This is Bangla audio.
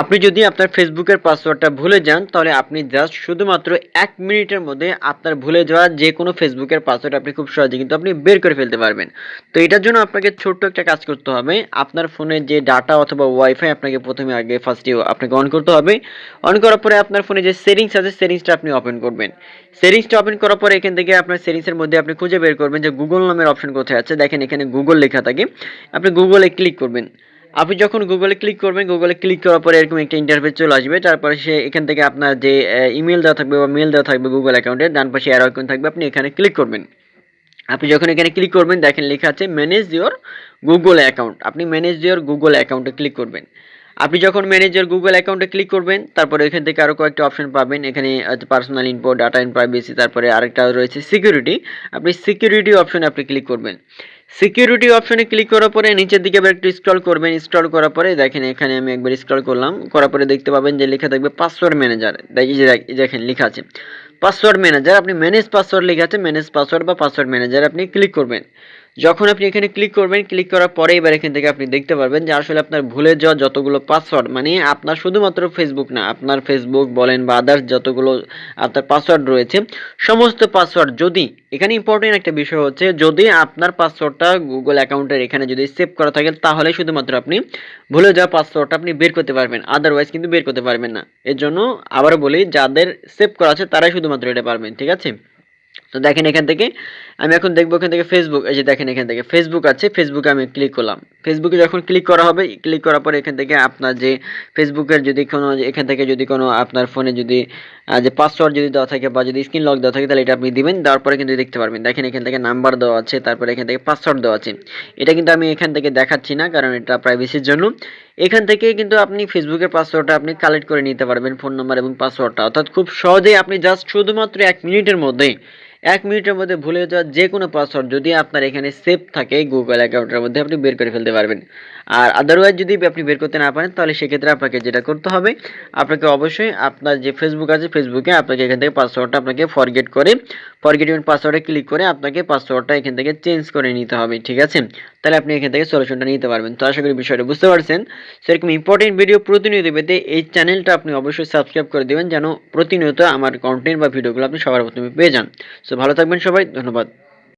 আপনি যদি আপনার ফেসবুকের পাসওয়ার্ডটা ভুলে যান, তাহলে আপনি জাস্ট শুধুমাত্র এক মিনিটের মধ্যে আপনার ভুলে যাওয়া যে কোনো ফেসবুকের পাসওয়ার্ড আপনি খুব সহজে কিন্তু আপনি বের করে ফেলতে পারবেন। তো এটার জন্য আপনাকে ছোট্ট একটা কাজ করতে হবে। আপনার ফোনে যে ডাটা অথবা ওয়াইফাই আপনাকে প্রথমে আগে ফার্স্টে আপনাকে অন করতে হবে। অন করার পরে আপনার ফোনে যে সেটিংস আছে সেটিংসটা আপনি ওপেন করবেন। সেটিংসটা ওপেন করার পরে এখান থেকে আপনার সেটিংসের মধ্যে আপনি খুঁজে বের করবেন যে গুগল নামের অপশন কোথায় আছে। দেখেন এখানে গুগল লেখা থাকে। আপনি গুগলে ক্লিক করবেন। আপনি যখন গুগলে ক্লিক করবেন গুগলে ক্লিক করার পরে এরকম একটা ইন্টারফেস চলে আসবে। তারপরে সে এখান থেকে আপনার যে ইমেল দেওয়া থাকবে বা মেল দেওয়া থাকবে গুগল অ্যাকাউন্টে ডান পাশে অ্যারো আইকন থাকবে, আপনি এখানে ক্লিক করবেন। আপনি যখন এখানে ক্লিক করবেন, দেখেন লেখা আছে ম্যানেজ ইওর গুগল অ্যাকাউন্ট আপনি ম্যানেজ ইওর গুগল অ্যাকাউন্টে ক্লিক করবেন। আপনি যখন ম্যানেজার গুগল অ্যাকাউন্টে ক্লিক করবেন, তারপরে এখান থেকে আরও কয়েকটা অপশন পাবেন। এখানে personal info data and privacy তারপরে আরেকটা রয়েছে সিকিউরিটি আপনি সিকিউরিটি অপশনে আপনি ক্লিক করবেন। সিকিউরিটি অপশনে ক্লিক করার পরে নিচের দিকে আবার একটু স্ক্রল করবেন। স্ক্রল করার পরে দেখেন, এখানে আমি একবার স্ক্রল করলাম। করার পরে দেখতে পাবেন যে লেখা থাকবে পাসওয়ার্ড ম্যানেজার দেখেন, লেখা আছে। পাসওয়ার্ড ম্যানেজার আপনি ম্যানেজ পাসওয়ার্ড লেখা আছে ম্যানেজ পাসওয়ার্ড বা পাসওয়ার্ড ম্যানেজার আপনি ক্লিক করবেন। যখন আপনি এখানে ক্লিক করবেন ক্লিক করার পরে এবার এখান থেকে আপনি দেখতে পারবেন যে আসলে আপনার ভুলে যাওয়া যতগুলো পাসওয়ার্ড মানে আপনার শুধুমাত্র ফেসবুক না, আপনার ফেসবুক বলেন বা আদার্স যতগুলো আপনার পাসওয়ার্ড রয়েছে, সমস্ত পাসওয়ার্ড যদি, এখানে ইম্পর্টেন্ট একটা বিষয় হচ্ছে, যদি আপনার পাসওয়ার্ডটা গুগল অ্যাকাউন্টের এখানে যদি সেভ করা থাকে, তাহলে শুধুমাত্র আপনি ভুলে যাওয়া পাসওয়ার্ডটা আপনি বের করতে পারবেন আদারওয়াইজ কিন্তু বের করতে পারবেন না। এর জন্য আবারও বলি, যাদের সেভ করা আছে, তারাই শুধুমাত্র এটা পারবেন, ঠিক আছে? তো দেখেন এখান থেকে, আমি এখন দেখব এখান থেকে ফেসবুক এই যে দেখেন এখান থেকে ফেসবুক আছে ফেসবুকে আমি ক্লিক করলাম। ফেসবুকে যখন ক্লিক করা হবে ক্লিক করার পরে এখান থেকে আপনার যে ফেসবুকের যদি কোনো, এখান থেকে যদি কোনো আপনার ফোনে যদি যে পাসওয়ার্ড যদি দেওয়া থাকে বা যদি স্ক্রিন লক দেওয়া থাকে, তাহলে এটা আপনি দিবেন, দেওয়ার পরে কিন্তু দেখতে পারবেন। দেখেন এখান থেকে নাম্বার দেওয়া আছে, তারপরে এখান থেকে পাসওয়ার্ড দেওয়া আছে। এটা কিন্তু আমি এখান থেকে দেখাচ্ছি না, কারণ এটা প্রাইভেসির জন্য। এখান থেকে কিন্তু আপনি ফেসবুকের পাসওয়ার্ডটা আপনি কালেক্ট করে নিতে পারবেন ফোন নাম্বার এবং পাসওয়ার্ডটা অর্থাৎ খুব সহজেই আপনি জাস্ট শুধুমাত্র এক মিনিটের মধ্যেই এক মিনিটের মধ্যে ভুলে যাওয়া যে কোনো পাসওয়ার্ড যদি আপনার এখানে সেভ থাকে গুগল অ্যাকাউন্টের মধ্যে, আপনি বের করে ফেলতে পারবেন। আর আদারওয়াইজ যদি আপনি বের করতে না পারেন, তাহলে সেক্ষেত্রে আপনাকে যেটা করতে হবে, আপনাকে অবশ্যই আপনার যে ফেসবুক আছে ফেসবুকে আপনাকে এখান থেকে পাসওয়ার্ডটা আপনাকে ফরগেট করে ফরগেট ইউন পাসওয়ার্ডে ক্লিক করে আপনাকে পাসওয়ার্ডটা এখান থেকে চেঞ্জ করে নিতে হবে, ঠিক আছে? তাহলে আপনি এখান থেকে সলিউশনটা নিতে পারবেন। তো আশা করি বিষয়টা বুঝতে পারছেন। সেরকম ইম্পর্টেন্ট ভিডিও প্রতিনিয়ত পেতে এই চ্যানেলটা আপনি অবশ্যই সাবস্ক্রাইব করে দেবেন, যেন প্রতিনিয়ত আমার কন্টেন্ট বা ভিডিওগুলো আপনি সবার প্রথমে পেয়ে যান। সো ভালো থাকবেন সবাই, ধন্যবাদ।